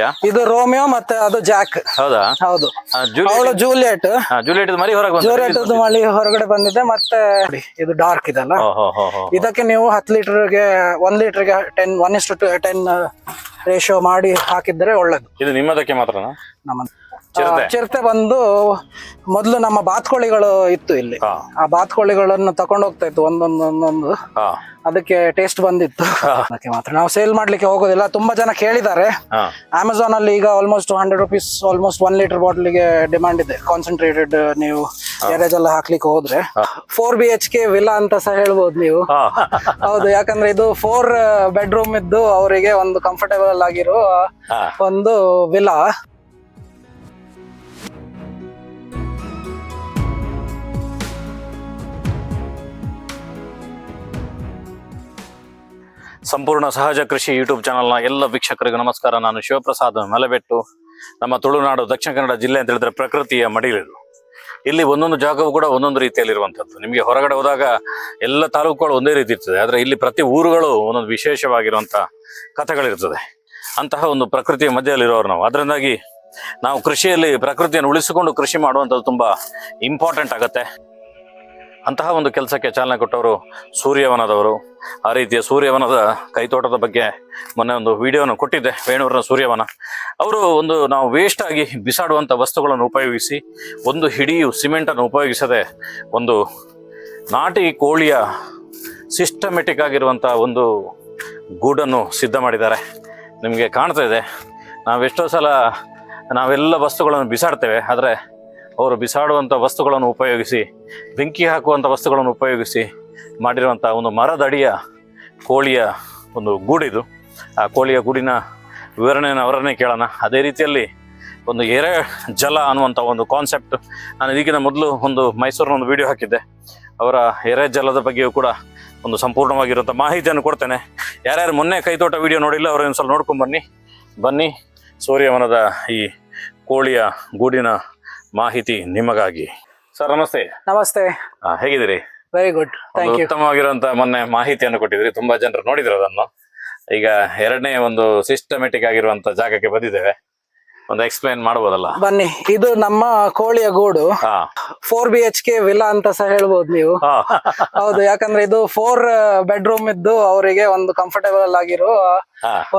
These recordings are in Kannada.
ಇದು ರೋಮಿಯೋ ಮತ್ತೆ ಅದು ಜಾಕ್. ಹೌದಾ? ಹೌದು. ಅವಳು ಜೂಲಿಯಟ್. ಜೂಲಿಯಟ್ ಮರಿ ಹೊರಗೆ ಜೂಲಿಯಟ್ ಮಳಿ ಹೊರಗಡೆ ಬಂದಿದೆ ಮತ್ತೆ ಇದು ಡಾರ್ಕ್ ಇದಲ್ಲ. ಇದಕ್ಕೆ ನೀವು ಹತ್ತು ಲೀಟರ್ಗೆ ಒಂದ್ ಲೀಟರ್ಗೆ ಟೆನ್ ಒನ್ ಇಷ್ಟು ಟೆನ್ ರೇಷಿಯೋ ಮಾಡಿ ಹಾಕಿದ್ರೆ ಒಳ್ಳೇದು. ಇದು ನಿಮ್ಮದಕ್ಕೆ ಮಾತ್ರನಾ? ನಮ್ಮ ಚಿರತೆ? ಬಂದು ಮೊದಲು ನಮ್ಮ ಬಾತ್ಕೋಳಿಗಳು ಇತ್ತು ಇಲ್ಲಿ. ಆ ಬಾತ್ಕೋಳಿಗಳನ್ನು ತಕೊಂಡು ಹೋಗ್ತಾ ಇತ್ತು ಒಂದೊಂದು ಒಂದೊಂದು. ಅದಕ್ಕೆ ಟೇಸ್ಟ್ ಬಂದಿತ್ತು. ಅದಕ್ಕೆ ಮಾತ್ರ. ನಾವು ಸೇಲ್ ಮಾಡ್ಲಿಕ್ಕೆ ಹೋಗೋದಿಲ್ಲ. ತುಂಬಾ ಜನ ಕೇಳಿದ್ದಾರೆ. ಅಮೆಝಾನ್ ಅಲ್ಲಿ ಈಗ almost hundred rupees almost one litre ಬಾಟ್ಲಿಗೆ demand ಇದೆ. ಕಾನ್ಸಂಟ್ರೇಟೆಡ್ ನೀವು ಗ್ಯಾರೇಜ್ ಎಲ್ಲ ಹಾಕ್ಲಿಕ್ಕೆ ಹೋದ್ರೆ. Four B H K villa ಅಂತ ಸಹ ಹೇಳ್ಬೋದು ನೀವು. ಹೌದು ಯಾಕಂದ್ರೆ ಇದು ಫೋರ್ ಬೆಡ್ರೂಮ್ ಇದ್ದು ಅವರಿಗೆ ಒಂದು ಕಂಫರ್ಟೇಬಲ್ ಆಗಿರೋ ಒಂದು ವಿಲಾ ಸಂಪೂರ್ಣ ಸಹಜ ಕೃಷಿ ಯೂಟ್ಯೂಬ್ ಚಾನಲ್ನ ಎಲ್ಲ ವೀಕ್ಷಕರಿಗೂ ನಮಸ್ಕಾರ. ನಾನು ಶಿವಪ್ರಸಾದ್ ಮಲೆಬೆಟ್ಟು. ನಮ್ಮ ತುಳುನಾಡು ದಕ್ಷಿಣ ಕನ್ನಡ ಜಿಲ್ಲೆ ಅಂತ ಹೇಳಿದ್ರೆ ಪ್ರಕೃತಿಯ ಮಡಿಲಿದು ಇಲ್ಲಿ ಒಂದೊಂದು ಜಾಗವು ಕೂಡ ಒಂದೊಂದು ರೀತಿಯಲ್ಲಿರುವಂಥದ್ದು. ನಿಮಗೆ ಹೊರಗಡೆ ಹೋದಾಗ ಎಲ್ಲ ತಾಲೂಕುಗಳು ಒಂದೇ ರೀತಿ ಇರ್ತದೆ. ಆದರೆ ಇಲ್ಲಿ ಪ್ರತಿ ಊರುಗಳು ಒಂದೊಂದು ವಿಶೇಷವಾಗಿರುವಂಥ ಕಥೆಗಳಿರ್ತದೆ. ಅಂತಹ ಒಂದು ಪ್ರಕೃತಿಯ ಮಧ್ಯದಲ್ಲಿರೋರು ನಾವು. ಅದರಿಂದಾಗಿ ನಾವು ಕೃಷಿಯಲ್ಲಿ ಪ್ರಕೃತಿಯನ್ನು ಉಳಿಸಿಕೊಂಡು ಕೃಷಿ ಮಾಡುವಂಥದ್ದು ತುಂಬ ಇಂಪಾರ್ಟೆಂಟ್ ಆಗುತ್ತೆ. ಅಂತಹ ಒಂದು ಕೆಲಸಕ್ಕೆ ಚಾಲನೆ ಕೊಟ್ಟವರು ಸೂರ್ಯವನದವರು ಆ ರೀತಿಯ ಸೂರ್ಯವನದ ಕೈತೋಟದ ಬಗ್ಗೆ ಮೊನ್ನೆ ಒಂದು ವಿಡಿಯೋನ ಕೊಟ್ಟಿದ್ದೆ ವೇಣೂರಿನ ಸೂರ್ಯವನ. ಅವರು ಒಂದು ನಾವು ವೇಸ್ಟ್ ಆಗಿ ಬಿಸಾಡುವಂಥ ವಸ್ತುಗಳನ್ನು ಉಪಯೋಗಿಸಿ, ಒಂದು ಹಿಡಿಯು ಸಿಮೆಂಟನ್ನು ಉಪಯೋಗಿಸದೆ ಒಂದು ನಾಟಿ ಕೋಳಿಯ ಸಿಸ್ಟಮೆಟಿಕ್ ಆಗಿರುವಂಥ ಒಂದು ಗೂಡನ್ನು ಸಿದ್ಧ ಮಾಡಿದ್ದಾರೆ. ನಿಮಗೆ ಕಾಣ್ತಾ ಇದೆ ನಾವೆಷ್ಟೋ ಸಲ ನಾವೆಲ್ಲ ವಸ್ತುಗಳನ್ನು ಬಿಸಾಡ್ತೇವೆ, ಆದರೆ ಅವರು ಬಿಸಾಡುವಂಥ ವಸ್ತುಗಳನ್ನು ಉಪಯೋಗಿಸಿ, ಬೆಂಕಿ ಹಾಕುವಂಥ ವಸ್ತುಗಳನ್ನು ಉಪಯೋಗಿಸಿ ಮಾಡಿರುವಂಥ ಒಂದು ಮರದಡಿಯ ಕೋಳಿಯ ಒಂದು ಗೂಡಿದು. ಆ ಕೋಳಿಯ ಗೂಡಿನ ವಿವರಣೆಯನ್ನು ಅವರನ್ನೇ ಕೇಳೋಣ. ಅದೇ ರೀತಿಯಲ್ಲಿ ಒಂದು ಎರೆ ಜಲ ಅನ್ನುವಂಥ ಒಂದು ಕಾನ್ಸೆಪ್ಟ್ ನಾನು ಇದಕ್ಕಿಂತ ಮೊದಲು ಒಂದು ಮೈಸೂರಿನ ಒಂದು ವಿಡಿಯೋ ಹಾಕಿದ್ದೆ. ಅವರ ಎರೆ ಜಲದ ಬಗ್ಗೆಯೂ ಕೂಡ ಒಂದು ಸಂಪೂರ್ಣವಾಗಿರುವಂಥ ಮಾಹಿತಿಯನ್ನು ಕೊಡ್ತೇನೆ. ಯಾರ್ಯಾರು ಮೊನ್ನೆ ಕೈತೋಟ ವಿಡಿಯೋ ನೋಡಿಲ್ಲ ಅವರು ಒಂದು ಸ್ವಲ್ಪ ನೋಡ್ಕೊಂಡು ಬನ್ನಿ. ಬನ್ನಿ ಸೂರ್ಯವನದ ಈ ಕೋಳಿಯ ಗೂಡಿನ ಮಾಹಿತಿ ನಿಮಗಾಗಿ. ಸರ್ ನಮಸ್ತೆ. ನಮಸ್ತೆ. ಹೇಗಿದ್ದೀರಿ? ವೆರಿ ಗುಡ್ ಥ್ಯಾಂಕ್ ಯು ಉತ್ತಮವಾಗಿರುವಂತ ಮೊನ್ನೆ ಮಾಹಿತಿಯನ್ನು ಕೊಟ್ಟಿದ್ರಿ ತುಂಬಾ ಜನರು ನೋಡಿದ್ರು ಅದನ್ನು. ಈಗ ಎರಡನೇ ಒಂದು ಸಿಸ್ಟಮೆಟಿಕ್ ಆಗಿರುವಂತ ಜಾಗಕ್ಕೆ ಬಂದಿದ್ದೇವೆ. ಒಂದು ಎಕ್ಸ್ಪ್ಲೈನ್ ಮಾಡಬಹುದಲ್ಲ ಬನ್ನಿ. ಇದು ನಮ್ಮ ಕೋಳಿಯ ಗೂಡು. Four B H K villa ಅಂತ ಸಹ ಹೇಳ್ಬೋದು ನೀವು. ಹೌದು ಯಾಕಂದ್ರೆ ಇದು ಫೋರ್ ಬೆಡ್ರೂಮ್ ಇದ್ದು ಅವರಿಗೆ ಒಂದು ಕಂಫರ್ಟೇಬಲ್ ಆಗಿರೋ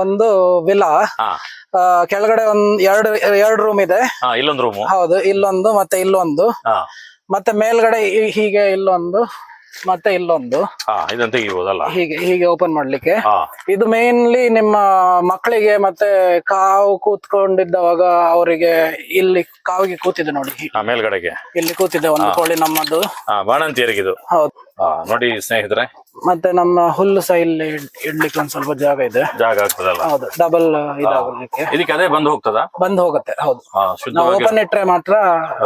ಒಂದು ವಿಲಾ ಕೆಳಗಡೆ ಒಂದ್ ಎರಡು ಎರಡು ರೂಮ್ ಇದೆ. ಇಲ್ಲೊಂದು ರೂಮ್ ಹೌದು ಇಲ್ಲೊಂದು ಮತ್ತೆ ಇಲ್ಲೊಂದು. ಮತ್ತೆ ಮೇಲ್ಗಡೆ ಹೀಗೆ ಇಲ್ಲೊಂದು. ಮತ್ತೆ ಇಲ್ಲೊಂದು. ಆ ಇದನ್ನ ತೆಗಿಬೋದಲ್ಲ? ಹೀಗೆ ಹೀಗೆ ಓಪನ್ ಮಾಡ್ಲಿಕ್ಕೆ. ಇದು ಮೇನ್ಲಿ ನಿಮ್ಮ ಮಕ್ಕಳಿಗೆ ಮತ್ತೆ ಕಾವು ಕೂತ್ಕೊಂಡಿದ್ದವಾಗ ಅವರಿಗೆ ಇಲ್ಲಿ ಕಾವಿಗೆ ಕೂತಿದೆ ನೋಡಿ. ಮೇಲ್ಗಡೆಗೆ. ಇಲ್ಲಿ ಕೂತಿದೆ ಒಂದು ಕೋಳಿ ನಮ್ಮದು. ಬಾಣಂತಿಯರಿಗಿದು. ಹೌದು. ನೋಡಿ ಸ್ನೇಹಿತರೆ. ಮತ್ತೆ ನಮ್ಮ ಹುಲ್ಲು ಸಹ ಇಲ್ಲಿ ಇಡ್- ಇಡ್ಲಿಕ್ಕೆ ಒಂದ್ ಸ್ವಲ್ಪ ಜಾಗ ಇದೆ. ಜಾಗ ಆಗ್ತದಲ್ಲ? ಹೌದು ಡಬಲ್ ಇದಾಗಲಿಕ್ಕೆ. ಇದಕ್ಕೆ ಅದೇ ಬಂದು ಹೋಗ್ತದ? ಬಂದ್ ಹೋಗುತ್ತೆ ಹೌದು. ನಾವು ಶುದ್ಧವಾಗಿ ಓಪನ್ ಇಟ್ರೆ ಮಾತ್ರ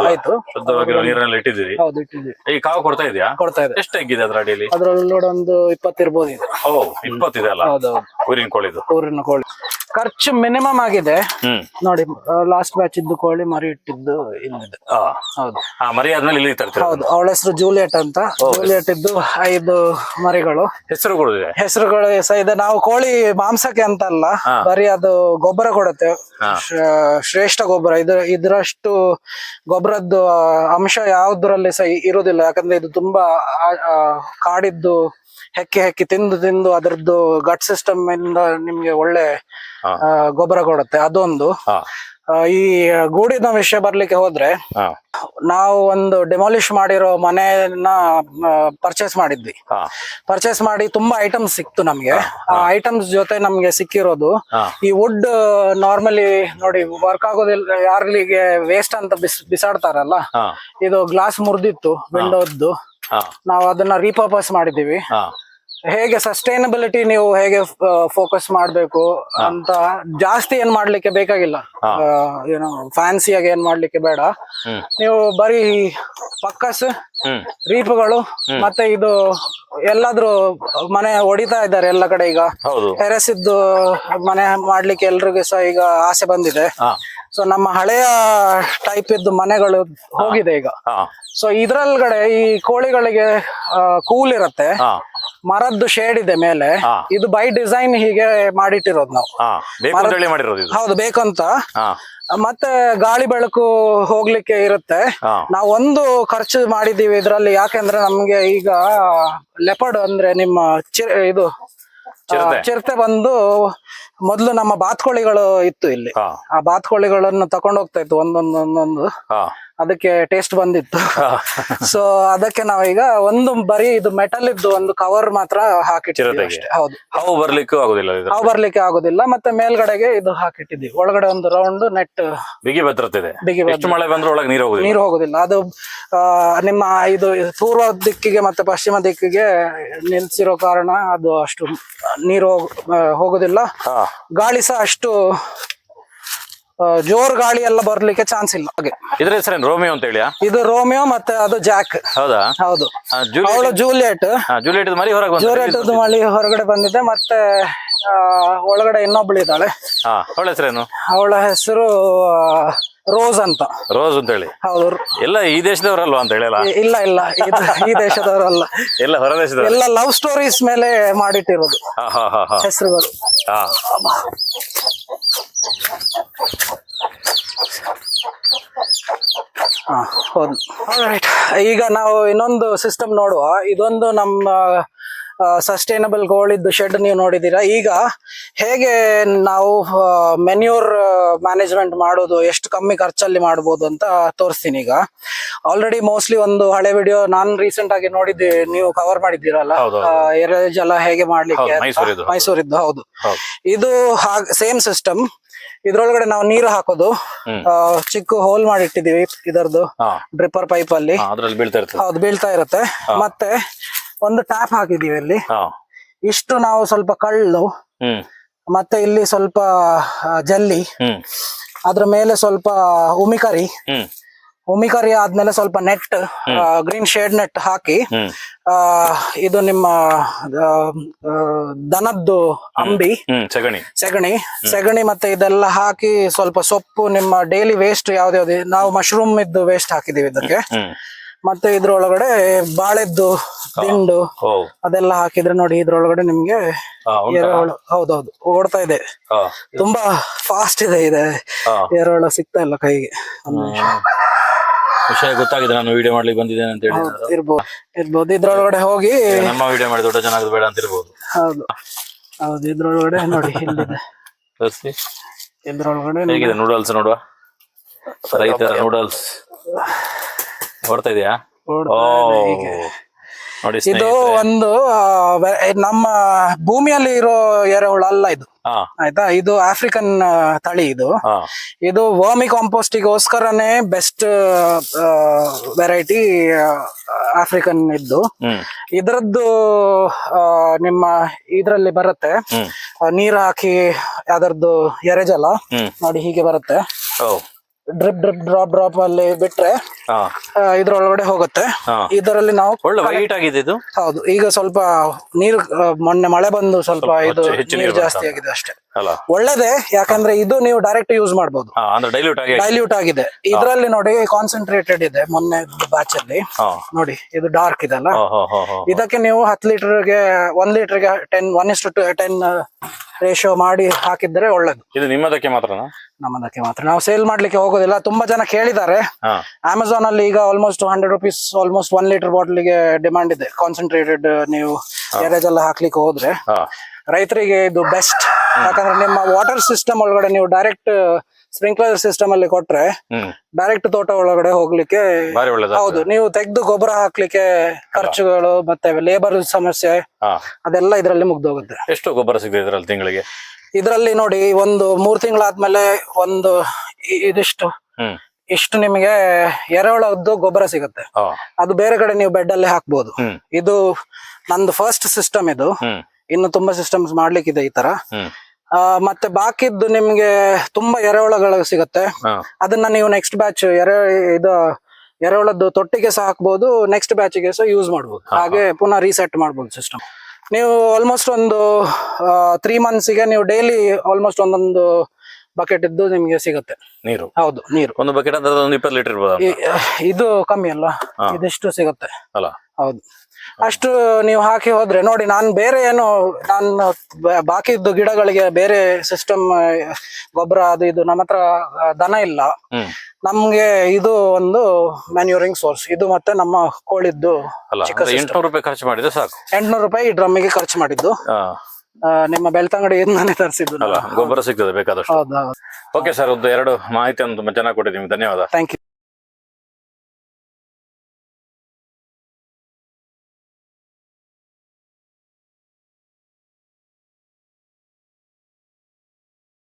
ಆಯ್ತು. ಶುದ್ಧವಾಗಿರೋ ನೀರಲ್ಲಿ ಇಟ್ಟಿದ್ದೀರಿ. ಹೌದು ಇಟ್ಟಿದ್ದೀವಿ. ಈ ಕಾವು ಕೊಡ್ತಾ ಇದೆಯಾ? ಕೊಡ್ತಾ ಇದೆ. ಎಷ್ಟು ಹೆಗ್ಗಿದೆ ಅದ್ರ ಅಡಿಯಲ್ಲಿ ಅದ್ರಲ್ಲಿ ಒಂದು ಇಪ್ಪತ್ತಿರ್ಬೋದು ಇದು. ಓ ಇಪ್ಪತ್ತಿದೆ ಅಲ್ಲ? ಹೌದು. ಊರಿನ ಕೋಳಿದು. ಊರಿನ ಕೋಳಿ. ಖರ್ಚು ಮಿನಿಮಮ್ ಆಗಿದೆ. ನೋಡಿ ಲಾಸ್ಟ್ ಬ್ಯಾಚ್ ಇದ್ದು ಕೋಳಿ ಮರಿ ಇಟ್ಟಿದ್ದು ಇಲ್ಲಿದೆ. ಹೌದು. ಆ ಮರಿ ಆದ್ಮೇಲೆ ಇಲ್ಲಿ ತರ್ತೀರ? ಹೌದು ಅವಳ ಹೆಸರು ಜೂಲಿಯಟ್ ಅಂತ. ಜೂಲಿಯಟ್ ಇದ್ದು ಐದು ಮರಿಗಳು. ಹೆಸರುಗಳು ಇದೆ? ಹೆಸರುಗಳು ಸಹ ಇದೆ ನಾವು ಕೋಳಿ ಮಾಂಸಕ್ಕೆ ಅಂತ ಅಲ್ಲ. ಬರೀ ಅದು ಗೊಬ್ಬರ ಕೊಡುತ್ತೆ. ಶ್ರೇಷ್ಠ ಗೊಬ್ಬರ. ಇದ್ರ ಇದ್ರಷ್ಟು ಗೊಬ್ಬರದ್ದು ಅಂಶ ಯಾವ್ದ್ರಲ್ಲಿ ಸಹ ಇರುವುದಿಲ್ಲ. ಯಾಕಂದ್ರೆ ಇದು ತುಂಬಾ ಕಾಡಿದ್ದು ಹೆಕ್ಕಿ ಹೆಕ್ಕಿ ತಿಂದು ತಿಂದು ಅದರದ್ದು ಗಟ್ ಸಿಸ್ಟಮ್ ಇಂದ ನಿಮ್ಗೆ ಒಳ್ಳೆ ಗೊಬ್ಬರ ಕೊಡುತ್ತೆ. ಅದೊಂದು. ಈ ಗೂಡಿನ ವಿಷಯ ಬರ್ಲಿಕ್ಕೆ ಹೋದ್ರೆ ನಾವು ಒಂದು ಡೆಮಾಲಿಷ್ ಮಾಡಿರೋ ಮನೆಯನ್ನ ಪರ್ಚೇಸ್ ಮಾಡಿದ್ವಿ. ಪರ್ಚೇಸ್ ಮಾಡಿ ತುಂಬಾ ಐಟಮ್ಸ್ ಸಿಕ್ತು ನಮ್ಗೆ. ಆ ಐಟಮ್ಸ್ ಜೊತೆ ನಮ್ಗೆ ಸಿಕ್ಕಿರೋದು ಈ ವುಡ್ ನಾರ್ಮಲಿ ನೋಡಿ ವರ್ಕ್ ಆಗೋದಿಲ್ಲ ಯಾರ್ಲಿಗೆ ವೇಸ್ಟ್ ಅಂತ ಬಿಸ್ ಬಿಸಾಡ್ತಾರಲ್ಲ? ಇದು ಗ್ಲಾಸ್ ಮುರಿದಿತ್ತು ವಿಂಡೋದ್ದು ನಾವು ಅದನ್ನ ರೀಪರ್ಪಸ್ ಮಾಡಿದೀವಿ ಹೇಗೆ ಸಸ್ಟೈನಬಿಲಿಟಿ ನೀವು ಹೇಗೆ ಫೋಕಸ್ ಮಾಡಬೇಕು ಅಂತ ಜಾಸ್ತಿ ಏನ್ ಮಾಡ್ಲಿಕ್ಕೆ ಬೇಕಾಗಿಲ್ಲ. ಏನೋ ಫ್ಯಾನ್ಸಿಯಾಗಿ ಏನ್ ಮಾಡ್ಲಿಕ್ಕೆ ಬೇಡ. ನೀವು ಬರೀ ಪಕ್ಕಸ್ ರೀಪಗಳು ಮತ್ತೆ ಇದು ಎಲ್ಲಾದ್ರೂ ಮನೆ ಹೊಡಿತಾ ಇದ್ದಾರೆ ಎಲ್ಲ ಕಡೆ ಈಗ. ಟೆರೆಸ್ ಇದ್ದು ಮನೆ ಮಾಡ್ಲಿಕ್ಕೆ ಎಲ್ರಿಗೂ ಸಹ ಈಗ ಆಸೆ ಬಂದಿದೆ. ಸೊ ನಮ್ಮ ಹಳೆಯ ಟೈಪ್ ಇದ್ದು ಮನೆಗಳು ಹೋಗಿದೆ ಈಗ. ಸೊ ಇದ್ರಲ್ಗಡೆ ಈ ಕೋಳಿಗಳಿಗೆ ಕೂಲ್ ಇರತ್ತೆ ಮರದ್ದು ಶೇಡ್ ಇದೆ ಮೇಲೆ. ಇದು ಬೈ ಡಿಸೈನ್ ಹೀಗೆ ಮಾಡಿಟ್ಟಿರೋದು ನಾವು. ಹೌದು ಬೇಕಂತ ಮತ್ತೆ ಗಾಳಿ ಬೆಳಕು ಹೋಗ್ಲಿಕ್ಕೆ ಇರುತ್ತೆ. ನಾವು ಒಂದು ಖರ್ಚು ಮಾಡಿದೀವಿ ಇದ್ರಲ್ಲಿ. ಯಾಕೆಂದ್ರೆ ನಮ್ಗೆ ಈಗ ಲೆಪರ್ಡ್ ಅಂದ್ರೆ ನಿಮ್ಮ ಇದು ಚಿರತೆ. ಬಂದು ಮೊದ್ಲು ನಮ್ಮ ಬಾತ್ಕೋಳಿಗಳು ಇತ್ತು ಇಲ್ಲಿ. ಆ ಬಾತ್ಕೋಳಿಗಳನ್ನು ತಕೊಂಡು ಹೋಗ್ತಾ ಇತ್ತು ಒಂದೊಂದೊಂದೊಂದು ಒಂದೊಂದು. ಅದಕ್ಕೆ ಟೇಸ್ಟ್ ಬಂದಿತ್ತು. ಸೊ ಅದಕ್ಕೆ ನಾವೀಗ ಒಂದು ಬರೀ ಇದು ಮೆಟಲ್ ಇದ್ದು ಒಂದು ಕವರ್ ಮಾತ್ರ ಹಾಕಿಟ್ಟಿದ್ದೀವಿ ಹೌದು. ಹಾವು ಬರ್ಲಿಕ್ಕೂ ಆಗುದಿಲ್ಲ ಹಾವು ಬರ್ಲಿಕ್ಕೆ ಆಗುದಿಲ್ಲ ಮತ್ತೆ ಮೇಲ್ಗಡೆಗೆ ಇದು ಹಾಕಿಟ್ಟಿದ್ದೀವಿ. ಒಳಗಡೆ ಒಂದು ರೌಂಡ್ ನೆಟ್ ಬಿಗಿ ಭದ್ರತೆ ಇದೆ. ಬಿಗಿ ಮಳೆ ಬಂದ್ರೆ ಒಳಗೆ ನೀರು ಹೋಗುದಿಲ್ಲ. ನೀರು ಹೋಗುದಿಲ್ಲ. ಅದು ನಿಮ್ಮ ಇದು ಪೂರ್ವ ದಿಕ್ಕಿಗೆ ಮತ್ತೆ ಪಶ್ಚಿಮ ದಿಕ್ಕಿಗೆ ನಿಲ್ಸಿರೋ ಕಾರಣ ಅದು ಅಷ್ಟು ನೀರು ಹೋಗೋದಿಲ್ಲ. ಗಾಳಿ ಸಹ ಅಷ್ಟು ಜೋರ್ ಗಾಳಿ ಎಲ್ಲ ಬರ್ಲಿಕ್ಕೆ ಚಾನ್ಸ್ ಇಲ್ಲ. ಹಾಗೆ. ಇದ್ರ ಹೆಸರೇನು? ರೋಮಿಯೋ ಅಂತ ಹೇಳಿ ಇದು ರೋಮಿಯೋ ಮತ್ತೆ ಅದು ಜಾಕ್. ಹೌದಾ? ಹೌದು. ಅವಳು ಜೂಲಿಯಟ್. ಜೂಲಿಯಟ್ ಮರಿ ಹೊರಗೆ ಜೂಲಿಯಟ್ ಮಳಿ ಹೊರಗಡೆ ಬಂದಿದೆ. ಮತ್ತೆ ಒಳಗಡೆ ಇನ್ನೊಬ್ಳು ಇದ್ದಾಳೆ. ಅವಳ ಹೆಸರೇನು? ಅವಳ ಹೆಸರು ರೋಸ್ ಅಂತ. ರೋಸ್ ಅಂತ ಹೇಳಿ ಹೌದು. ಎಲ್ಲ ಈ ದೇಶದವರಲ್ವಾ ಅಂತ ಹೇಳಿ ಇಲ್ಲ ಇಲ್ಲ. ಇದು ಈ ದೇಶದವರಲ್ಲ. ಎಲ್ಲ ಹೊರ ದೇಶದವರು ಎಲ್ಲ ಲವ್ ಸ್ಟೋರೀಸ್ ಮೇಲೆ ಮಾಡಿಟ್ಟಿರೋದು. ಹಾ ಹಾ ಹಾ ಹಾ. ಹೆಸರುಗಳು. ಹಾ. ಹಾ ಹೌದು. Alright. ಈಗ ನಾವು ಇನ್ನೊಂದು ಸಿಸ್ಟಮ್ ನೋಡುವ. ಇದೊಂದು ನಮ್ಮ ಸಸ್ಟೈನಬಲ್ ಗೋಳಿದ್ದು ಶೆಡ್ ನೀವು ನೋಡಿದ್ದೀರಾ. ಈಗ ಹೇಗೆ ನಾವು ಮೆನ್ಯೂರ್ ಮ್ಯಾನೇಜ್ಮೆಂಟ್ ಮಾಡೋದು ಎಷ್ಟು ಕಮ್ಮಿ ಖರ್ಚಲ್ಲಿ ಮಾಡ್ಬೋದು ಅಂತ ತೋರಿಸ್ತೀನಿ ಈಗ. ಆಲ್ರೆಡಿ ಮೋಸ್ಟ್ಲಿ ಒಂದು ಹಳೆ ವಿಡಿಯೋ ನಾನು ರೀಸೆಂಟ್ ಆಗಿ ನೋಡಿದ್ದೆ ನೀವು ಕವರ್ ಮಾಡಿದ್ದೀರಲ್ಲ ಹೌದು, ಎಲ್ಲ ಹೇಗೆ ಮಾಡ್ಲಿಕ್ಕೆ. ಮೈಸೂರಿದ್ದು. ಹೌದು. ಇದು ಸೇಮ್ ಸಿಸ್ಟಮ್ ಇದ್ರೊಳಗಡೆ ನಾವು ನೀರು ಹಾಕೋದು ಚಿಕ್ಕ ಹೋಲ್ ಮಾಡಿಟ್ಟಿದೀವಿ ಇದರದ್ದು ಹಾ. ಡ್ರಿಪ್ಪರ್ ಪೈಪ್ ಅಲ್ಲಿ. ಹೌದು ಬೀಳ್ತಾ ಇರುತ್ತೆ. ಮತ್ತೆ ಒಂದು ಟ್ಯಾಪ್ ಹಾಕಿದೀವಿ ಇಲ್ಲಿ. ಇಷ್ಟು ನಾವು ಸ್ವಲ್ಪ ಕಳ್ಳು ಮತ್ತೆ ಇಲ್ಲಿ ಸ್ವಲ್ಪ ಜಲ್ಲಿ. ಅದ್ರ ಮೇಲೆ ಸ್ವಲ್ಪ ಉಮಿಕರಿ ಉಮಿಕರಿ ಆದ್ಮೇಲೆ ಸ್ವಲ್ಪ ನೆಟ್ ಗ್ರೀನ್ ಶೇಡ್ ನೆಟ್ ಹಾಕಿ ಆ, ಇದು ನಿಮ್ಮ ದನದ್ದು ಅಂಬಿ. ಸೆಗಣಿ. ಸಗಣಿ. ಸೆಗಣಿ ಮತ್ತೆ ಇದೆಲ್ಲ ಹಾಕಿ ಸ್ವಲ್ಪ ಸೊಪ್ಪು ನಿಮ್ಮ ಡೈಲಿ ವೇಸ್ಟ್ ಯಾವ್ದು ನಾವು ಮಶ್ರೂಮ್ ಇದ್ದು ವೇಸ್ಟ್ ಹಾಕಿದೀವಿ ಇದಕ್ಕೆ. ಮತ್ತೆ ಇದ್ರೊಳಗಡೆ ಬಾಳೆದ್ದು ತಿಂಡು ಅದೆಲ್ಲ ಹಾಕಿದ್ರೆ ನೋಡಿ ಇದ್ರೊಳಗಡೆ ನಿಮ್ಗೆ? ಎರೆಹುಳು. ಹೌದೌದು ಓಡ್ತಾ ಇದೆ. ಹಾ. ತುಂಬಾ ಫಾಸ್ಟ್ ಇದೆ ಇದೆ. ಎರೆಹುಳು ಸಿಗ್ತಾ ಇಲ್ಲ ಕೈಗೆ. ವಿಷಯ ಗೊತ್ತಾಗಿದೆ ನಾನು ವಿಡಿಯೋ ಮಾಡ್ಲಿಕ್ಕೆ ಬಂದಿದ್ದೇನೆ ಅಂತ ಹೇಳಿ ಇರ್ಬೋದು. ಇರ್ಬೋದು. ಇದ್ರೊಳಗಡೆ ಹೋಗಿ ನಮ್ಮ ವಿಡಿಯೋ ಮಾಡಿ ದೊಡ್ಡ ಜನ ಆಗೋದು ಬೇಡ ಅಂತ ಇರ್ಬೋದು. ಹೌದು. ಹೌದು ಇದ್ರೊಳಗಡೆ ನೋಡಿ ಇಲ್ಲಿದೆ. ತೋರಿಸಿ ಇದ್ರೊಳಗಡೆ ಹೇಗಿದೆ ನೂಡಲ್ಸ್ ನೋಡುವ? ರೈತರ ನೂಡಲ್ಸ್ ಹೊಡ್ತಾ ಇದೆಯಾ? ಓ ಇದೆ ಹೀಗೆ. ನೋಡಿ ಇದು ಒಂದು ನಮ್ಮ ಭೂಮಿಯಲ್ಲಿ ಇರೋ ಎರೆಹುಳು ಅಲ್ಲ ಇದು ಆಯ್ತಾ? ಇದು ಆಫ್ರಿಕನ್ ತಳಿ ಇದು. ಇದು ವರ್ಮಿ ಕಾಂಪೋಸ್ಟಿಗೋಸ್ಕರನೇ ಬೆಸ್ಟ್ ವೆರೈಟಿ ಆಫ್ರಿಕನ್ ಇದ್ದು. ಇದರದ್ದು ನಿಮ್ಮ ಇದರಲ್ಲಿ ಬರುತ್ತೆ. ನೀರ್ ಹಾಕಿ ಅದರದ್ದು ಎರೆಜಲ ನೋಡಿ ಹೀಗೆ ಬರುತ್ತೆ. ಡ್ರಿಪ್ ಡ್ರಿಪ್ ಡ್ರಾಪ್ ಡ್ರಾಪ್ ಅಲ್ಲಿ ಬಿಟ್ರೆ ಇದ್ರೊಳಗಡೆ ಹೋಗುತ್ತೆ. ಇದರಲ್ಲಿ ನಾವು ಒಳ್ಳೆ ವೈಟ್ ಆಗಿದೆ ಇದು? ಹೌದು. ಈಗ ಸ್ವಲ್ಪ ನೀರು ಮೊನ್ನೆ ಮಳೆ ಬಂದು ಸ್ವಲ್ಪ ಇದು ಹೆಚ್ಚು- ನೀರು ಜಾಸ್ತಿ ಆಗಿದೆ ಅಷ್ಟೇ. ಒಳ್ಳೇದೇ ಯಾಕಂದ್ರೆ ಇದು ನೀವು ಡೈರೆಕ್ಟ್ ಯೂಸ್ ಮಾಡಬಹುದು ಡೈಲ್ಯೂಟ್ ಆಗಿ ಡೈಲ್ಯೂಟ್ ಆಗಿದೆ. ಇದರಲ್ಲಿ ನೋಡಿ ಕಾನ್ಸಂಟ್ರೇಟೆಡ್ ಇದೆ. ಮೊನ್ನೆ ಬ್ಯಾಚ್ ಅಲ್ಲಿ. ನೋಡಿ ಇದು ಡಾರ್ಕ್ ಇದೆ ಅಲ್ಲ ಹೋ ಹೋ ಹೋ ಹೋ. ಇದಕ್ಕೆ ನೀವು ಹತ್ತು ಲೀಟರ್ಗೆ ಒಂದ್ ಲೀಟರ್ಗೆ ಟೆನ್ ಒನ್ ಇಷ್ಟು ಟೆನ್ ರೇಷಿಯೋ ಮಾಡಿ ಹಾಕಿದ್ರೆ ಒಳ್ಳೇದು. ಇದು ನಿಮ್ಮದಕ್ಕೆ ಮಾತ್ರ ನಮ್ಮದಕ್ಕೆ ಮಾತ್ರ. ನಾವು ಸೇಲ್ ಮಾಡ್ಲಿಕ್ಕೆ ಹೋಗೋದಿಲ್ಲ. ತುಂಬಾ ಜನ ಕೇಳಿದ್ದಾರೆ. ಅಮೆಝಾನ್ ಅಲ್ಲಿ ಈಗ almost hundred rupees almost one litre ಬಾಟ್ಲಿಗೆ demand ಇದೆ. ಕಾನ್ಸಂಟ್ರೇಟೆಡ್ ನೀವು ಎರೇಜ್ ಎಲ್ಲ ಹಾಕ್ಲಿಕ್ಕೆ ಹೋದ್ರೆ ರೈತರಿಗೆ ಇದು ಬೆಸ್ಟ್ ಯಾಕಂದ್ರೆ ನಿಮ್ಮ ವಾಟರ್ ಸಿಸ್ಟಮ್ ಒಳಗಡೆ ನೀವು ಡೈರೆಕ್ಟ್ ಸ್ಪ್ರಿಂಕ್ಲರ್ ಸಿಸ್ಟಮ್ ಅಲ್ಲಿ ಕೊಟ್ರೆ ಡೈರೆಕ್ಟ್ ತೋಟ ಒಳಗಡೆ ಹೋಗ್ಲಿಕ್ಕೆ ಹೌದು ನೀವು ತೆಗೆದು ಗೊಬ್ಬರ ಹಾಕ್ಲಿಕ್ಕೆ ಖರ್ಚುಗಳು ಮತ್ತೆ ಲೇಬರ್ ಸಮಸ್ಯೆ ಅದೆಲ್ಲ ಇದರಲ್ಲಿ ಮುಗ್ದೋಗುತ್ತೆ. ಎಷ್ಟು ಗೊಬ್ಬರ ಸಿಗುತ್ತೆ ಇದರಲ್ಲಿ ತಿಂಗಳಿಗೆ? ಇದರಲ್ಲಿ ನೋಡಿ ಒಂದು ಮೂರ್ ತಿಂಗಳಾದ್ಮೇಲೆ ಒಂದು ಇದಿಷ್ಟು. ಇಷ್ಟು ನಿಮಗೆ ಎರೆಹುಳದ್ದು ಗೊಬ್ಬರ ಸಿಗುತ್ತೆ? ಅದು ಬೇರೆ ಕಡೆ ನೀವು ಬೆಡ್ ಅಲ್ಲಿ ಹಾಕ್ಬೋದು. ಇದು ನಂದು ಫಸ್ಟ್ ಸಿಸ್ಟಮ್ ಇದು. ಇನ್ನು ತುಂಬಾ ಸಿಸ್ಟಮ್ಸ್ ಮಾಡ್ಲಿಕ್ಕಿದೆ ಈ ತರ. ಮತ್ತೆ ಬಾಕಿದ್ದು ನಿಮ್ಗೆ ತುಂಬಾ ಎರೆಹುಳಗಳು ಸಿಗುತ್ತೆ. ಅದನ್ನ ನೀವು ನೆಕ್ಸ್ಟ್ ಬ್ಯಾಚ್ ಎರೆ ಇದು ಎರೆಹುಳದ್ದು ತೊಟ್ಟಿಗೆ ಸಹ ಹಾಕ್ಬೋದು ನೆಕ್ಸ್ಟ್ ಬ್ಯಾಚ್ಗೆ ಸಹ ಯೂಸ್ ಮಾಡ್ಬೋದು. ಹಾಗೆ ಪುನಃ ರೀಸೆಟ್ ಮಾಡ್ಬೋದು ಸಿಸ್ಟಮ್ ನೀವು ಆಲ್ಮೋಸ್ಟ್ ಒಂದು ತ್ರೀ ಗೆ ನೀವು ಡೈಲಿ ಆಲ್ಮೋಸ್ಟ್ ಒಂದೊಂದು ಬಕೆಟ್ ಇದ್ದು ನಿಮ್ಗೆ ಸಿಗುತ್ತೆ. ನೀರು? ಹೌದು ನೀರು. ಒಂದು ಬಕೆಟ್ ಅಂದ್ರೆ ಒಂದು ಇಪ್ಪತ್ತು ಲೀಟರ್ ಇರ್ಬೋದು? ಇದು ಕಮ್ಮಿ ಅಲ್ಲ. ಇದಿಷ್ಟು ಸಿಗುತ್ತೆ. ಅಲ್ಲ. ಹೌದು. ಅಷ್ಟು ನೀವು ಹಾಕಿ ಹೋದ್ರೆ ನೋಡಿ ನಾನು ಬೇರೆ ಏನು ನಾನು ಬಾಕಿ ಇದ್ದು ಗಿಡಗಳಿಗೆ ಬೇರೆ ಸಿಸ್ಟಮ್ ಗೊಬ್ಬರ ಅದು ಇದು ನಮ್ಮ ಹತ್ರ ದನ ಇಲ್ಲ. ನಮ್ಗೆ ಇದು ಒಂದು ಮ್ಯಾನ್ಯೂರಿಂಗ್ ಸೋರ್ಸ್ ಇದು ಮತ್ತೆ ನಮ್ಮ ಕೋಳಿದ್ದು. ಎಂಟ್ನೂರು ರೂಪಾಯಿ ಖರ್ಚು ಮಾಡಿದ್ದು ಸಾಕು. ಎಂಟ್ನೂರು ರೂಪಾಯಿ ಈ ಡ್ರಮ್ಮಿಗೆ ಖರ್ಚು ಮಾಡಿದ್ದು. ಆ, ಬೆಳ್ತಂಗಡಿ ನಿಮ್ಮ ಬೆಳ್ತಂಗಡಿಯಿಂದಾನೇ ತರಿಸಿದ್ದು? ಗೊಬ್ಬರ ಸಿಗ್ತದೆ ಬೇಕಾದಷ್ಟು. ಹೌದು ಓಕೆ ಸರ್ ಒಂದು ಎರಡು ಮಾಹಿತಿಯನ್ನು ತುಂಬಾ ಚೆನ್ನಾಗಿ ಕೊಟ್ಟಿದ್ದೀನಿ ಧನ್ಯವಾದ. Thank you